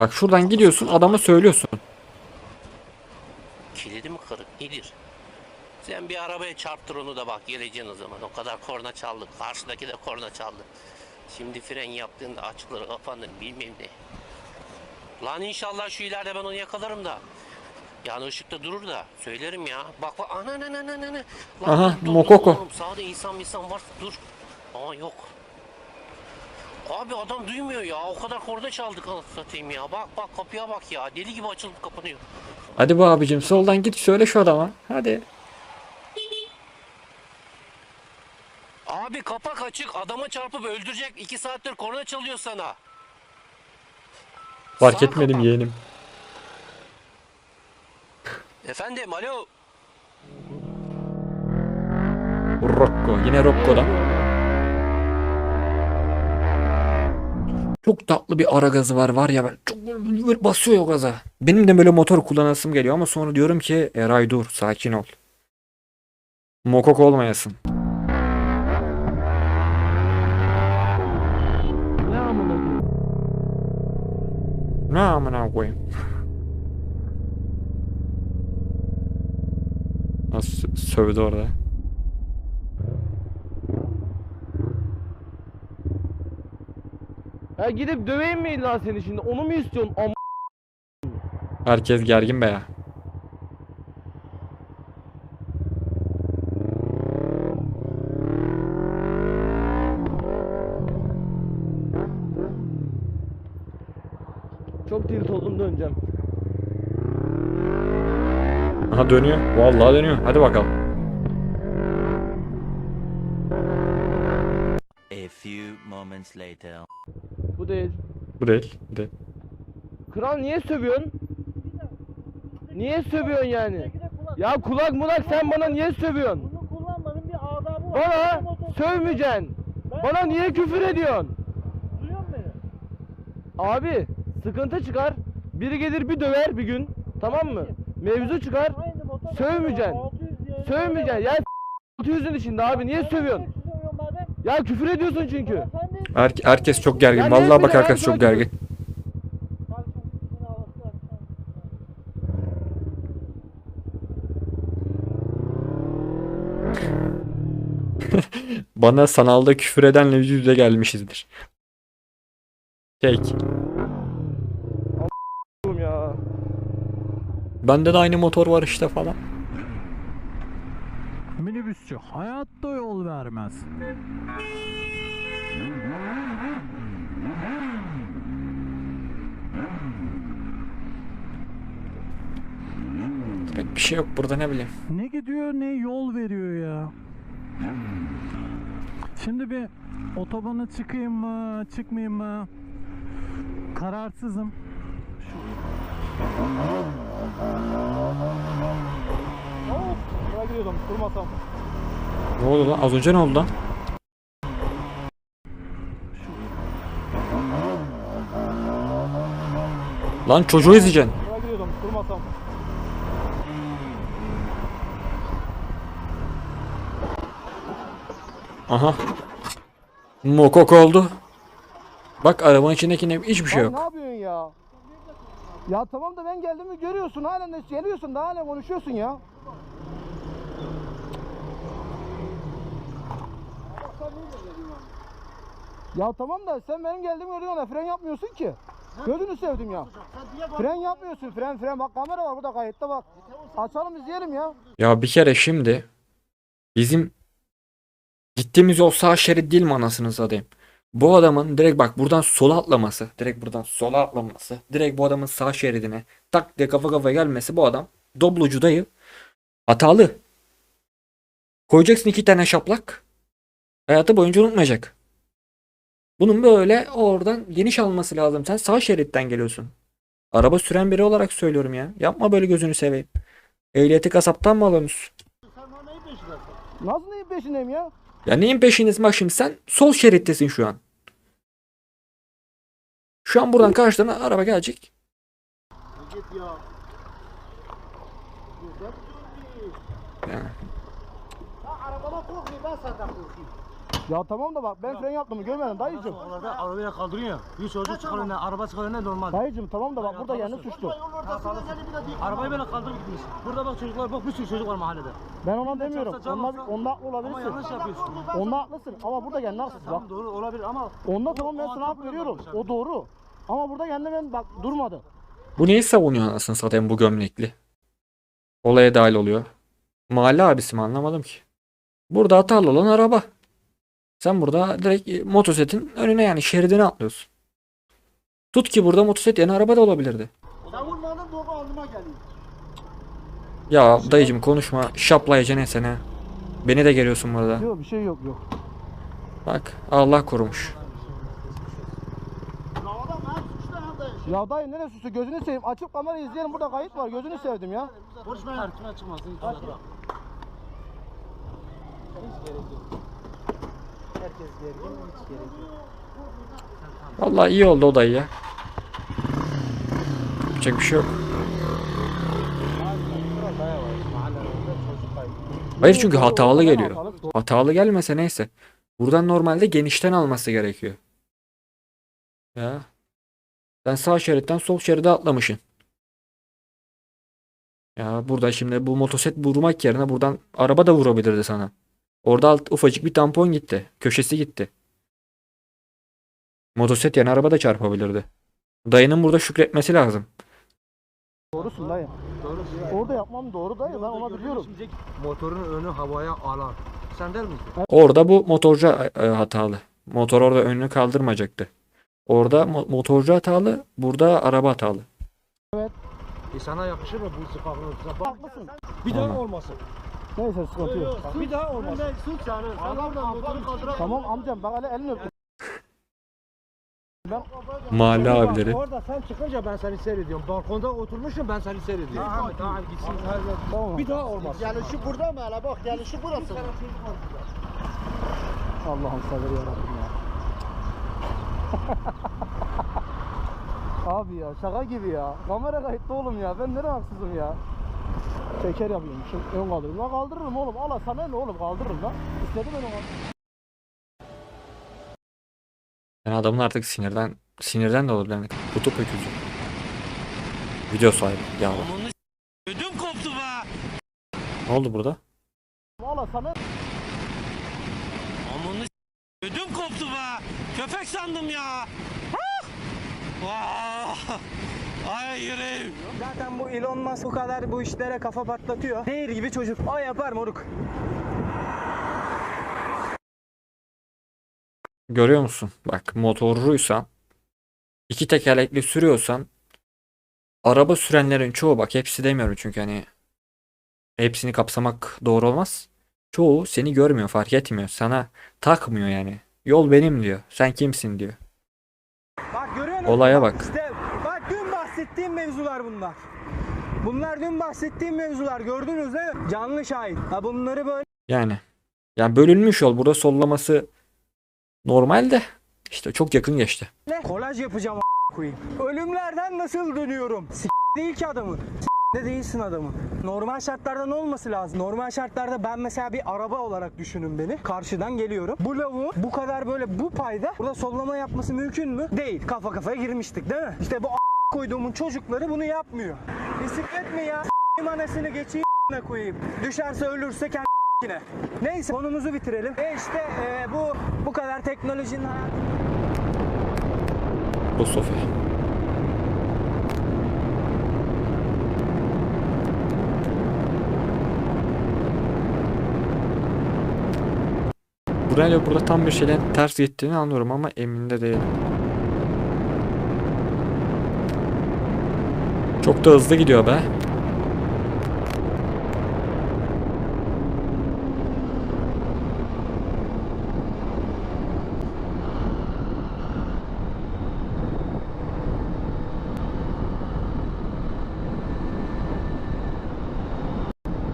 Bak şuradan gidiyorsun adama söylüyorsun. Kilidi mi kırık nedir? Sen bir arabaya çarptır onu da bak geleceksin o zaman. O kadar korna çaldık. Karşıdaki de korna çaldı. Şimdi fren yaptığında açılır kapanır bilmem ne. Lan inşallah şu ileride ben onu yakalarım da. Yani ışıkta durur da söylerim ya. Bak bak ana ana ana ana Aha, Mokoko. oğlum, Sağda insan insan varsa dur. Aa yok. Abi adam duymuyor ya. O kadar korna çaldık satayım ya. Bak bak kapıya bak ya. Deli gibi açılıp kapanıyor. Hadi bu abicim soldan git söyle şu adama. Hadi. Abi kapak açık adama çarpıp öldürecek 2 saattir korna çalıyor sana. Fark Sağ etmedim kapat. yeğenim. Efendim alo. Rocco. Yine Rocco'dan. Çok tatlı bir ara gazı var var ya ben çok böyle basıyor o gaza. Benim de böyle motor kullanasım geliyor ama sonra diyorum ki Eray dur sakin ol. Mokok olmayasın. Ne amına koyayım? Nasıl sö- sövdü orada. Ya gidip döveyim mi illa seni şimdi? Onu mu istiyorsun? Am Herkes gergin be ya. Çok tilt oldum döneceğim. Aha dönüyor. Vallahi dönüyor. Hadi bakalım. A few moments later. Değil. Bu değil. Bu değil. Kral niye sövüyorsun? Niye sövüyorsun yani? Ya kulak mulak sen bana niye sövüyorsun? Bunu kullanmanın bir adabı var. Bana sövmeyeceksin. Bana niye küfür ediyorsun? Duyuyor musun beni? Abi sıkıntı çıkar. Biri gelir bir döver bir gün. Tamam mı? Mevzu çıkar. Aynı motor. Sövmeyeceksin. 600 diye- Sövmeyeceksin. Ya yüzün içinde abi niye sövüyorsun? Sövüyorum madem. Ya küfür ediyorsun çünkü. De Her, herkes çok gergin. Ya Vallahi bak herkes çok gergin. Bana sanalda küfür edenle yüz yüze gelmişizdir. Oğlum ya. Bende de aynı motor var işte falan. Minibüsçü hayatta yol vermez. Pek bir şey yok burada ne bileyim. Ne gidiyor ne yol veriyor ya. Şimdi bir otobana çıkayım mı çıkmayayım mı? Kararsızım. Ne oldu lan? Az önce ne oldu lan? Lan çocuğu izleyeceksin. Aha. Mokok oldu. Bak arabanın içindeki ne hiçbir şey Lan yok. Ne yapıyorsun ya? Ya tamam da ben geldim mi görüyorsun halen de geliyorsun da halen konuşuyorsun ya. Ya tamam da sen benim geldiğimi görüyorsun da fren yapmıyorsun ki. Gözünü sevdim ya. Fren yapmıyorsun fren fren bak kamera var burada kayıtta bak. Açalım izleyelim ya. Ya bir kere şimdi bizim gittiğimiz yol sağ şerit değil mi anasını satayım? Bu adamın direkt bak buradan sola atlaması, direkt buradan sola atlaması, direkt bu adamın sağ şeridine tak diye kafa kafaya gelmesi bu adam doblocu dayı hatalı. Koyacaksın iki tane şaplak. Hayatı boyunca unutmayacak. Bunun böyle oradan geniş alması lazım. Sen sağ şeritten geliyorsun. Araba süren biri olarak söylüyorum ya. Yapma böyle gözünü seveyim. Ehliyeti kasaptan mı alıyorsunuz? Nasıl neyin peşindeyim ya? Ya neyin peşindesin bak şimdi sen sol şerittesin şu an. Şu an buradan karşıdan araba gelecek. Yani. Ya tamam da bak ben fren yaptım görmedin dayıcım. Orada arabayla kaldırıyor ya. Bir çocuk çıkar önüne, araba çıkar önüne normal. Dayıcım tamam da bak burada kendi suçlu. Arabayı böyle kaldırıp gitmiş. Burada bak çocuklar bak bir sürü çocuk var mahallede. Ben ona demiyorum. Can Onda, haklı Ama olabilirsin. yanlış yapıyorsun. Onda haklısın ama burada kendi haksız bak. Tamam doğru olabilir ama Onda tamam ben sana hak veriyorum. O doğru. Ama burada kendi ben bak durmadı. Bu neyi savunuyor anasını satayım bu gömlekli? Olaya dahil oluyor. Mahalle abisi mi anlamadım ki. Burada hatalı olan araba. Sen burada direkt e, motosetin önüne yani şeridine atlıyorsun. Tut ki burada motoset yani araba da olabilirdi. Sen vurmadın doğru alnıma geliyor. Ya dayıcım konuşma. Şaplayacaksın sene. Beni de geliyorsun burada. Yok bir şey yok yok. Bak Allah korumuş. Ya dayı neresi suçlu gözünü seveyim. Açıp kamerayı izleyelim burada kayıt var gözünü sevdim ya. konuşma kartına çıkmasın. Hiç bırak. Vallahi iyi oldu o dayı ya. Yapacak bir şey yok. Hayır çünkü hatalı geliyor. Hatalı gelmese neyse. Buradan normalde genişten alması gerekiyor. Ya. Sen sağ şeritten sol şeride atlamışsın. Ya burada şimdi bu motoset vurmak yerine buradan araba da vurabilirdi sana. Orada alt, ufacık bir tampon gitti. Köşesi gitti. Motoset yani araba da çarpabilirdi. Dayının burada şükretmesi lazım. Doğrusun dayı. Orada yapmam doğru dayı ben ona biliyorum. Motorun önü havaya alan. Sen der misin? Orada bu motorcu e, hatalı. Motor orada önünü kaldırmayacaktı. Orada mo- motorcu hatalı, burada araba hatalı. E sana yakışır mı bu? Bak Haklısın. bir daha Tamam. olmasın. Neyse sıkıntı yok. Bir daha. Suç yani. Adam da motoru kaldıramaz. Tamam amcam bak hele elini öptüm. Ben Mahalle abileri. Orada sen çıkınca ben seni seyrediyorum. Balkonda oturmuşum ben seni seyrediyorum. Tamam tamam gitsin. tamam. Bir daha olmaz. Gelişi burada mı hele bak gelişi burası. Allah'ım sabır yarabbim ya. Abi ya şaka gibi ya. Kamera kayıtta oğlum ya. Ben nereye haksızım ya. Teker yapıyorum. Şu ön kaldırırım. Lan kaldırırım oğlum. Allah sana ne oğlum kaldırırım lan. İstedim ben onu. Yani adamın artık sinirden sinirden de olabilir. Yani kutup öküzü. Video sahibi. Ya ödüm koptu be. ne oldu burada? Allah sana Amanı ödüm koptu be. Köpek sandım ya. Ah! Vah! Ay yüreğim. Zaten bu Elon Musk bu kadar bu işlere kafa patlatıyor. Değir gibi çocuk. O yapar moruk. Görüyor musun? Bak motorcuysan iki tekerlekli sürüyorsan araba sürenlerin çoğu bak hepsi demiyorum çünkü hani hepsini kapsamak doğru olmaz. Çoğu seni görmüyor, fark etmiyor. Sana takmıyor yani. Yol benim diyor. Sen kimsin diyor. Bak görüyor musun? Olaya bak. İşte mevzular bunlar. Bunlar dün bahsettiğim mevzular gördünüz değil mi? Canlı şahit. Ha bunları böyle Yani. Yani bölünmüş yol. Burada sollaması normal de işte çok yakın geçti. kolaj yapacağım koyayım. Ölümlerden nasıl dönüyorum? S- değil ki adamı. De değilsin adamı. Normal şartlarda ne olması lazım? Normal şartlarda ben mesela bir araba olarak düşünün beni. Karşıdan geliyorum. Bu lavuğun bu kadar böyle bu payda burada sollama yapması mümkün mü? Değil. Kafa kafaya girmiştik değil mi? İşte bu koyduğumun çocukları bunu yapmıyor. Bisiklet mi ya? Anasını geçeyim koyayım. Düşerse ölürse kendi. Neyse konumuzu bitirelim. E işte e, bu bu kadar teknolojinin hayatı Sofi. Burayla burada tam bir şeyden ters gittiğini anlıyorum ama emin de değilim. Çok da hızlı gidiyor be.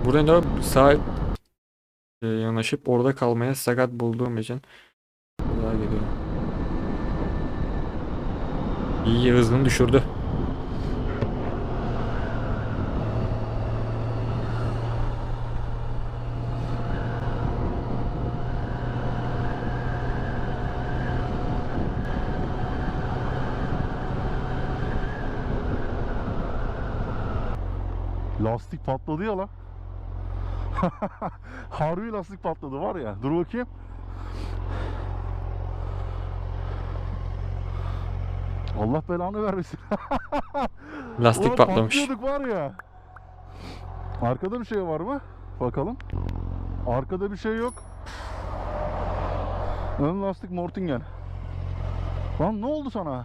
Buraya da sağ e, yanaşıp orada kalmaya sakat bulduğum için daha gidiyor. İyi hızını düşürdü. Lastik patladı ya lan. Harbi lastik patladı var ya. Dur bakayım. Allah belanı vermesin. Lastik Ulan patlamış. Patlıyorduk var ya. Arkada bir şey var mı? Bakalım. Arkada bir şey yok. Ön lastik Mortingen. Lan ne oldu sana?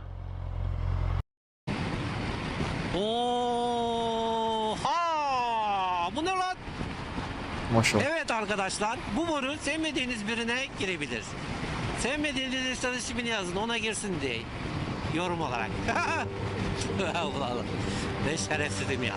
Oha! Bu ne lan? Maşallah. Evet arkadaşlar bu boru sevmediğiniz birine girebilir. Sevmediğiniz insanın ismini yazın ona girsin diye. Yorum olarak. Ulan ne şerefsizim ya.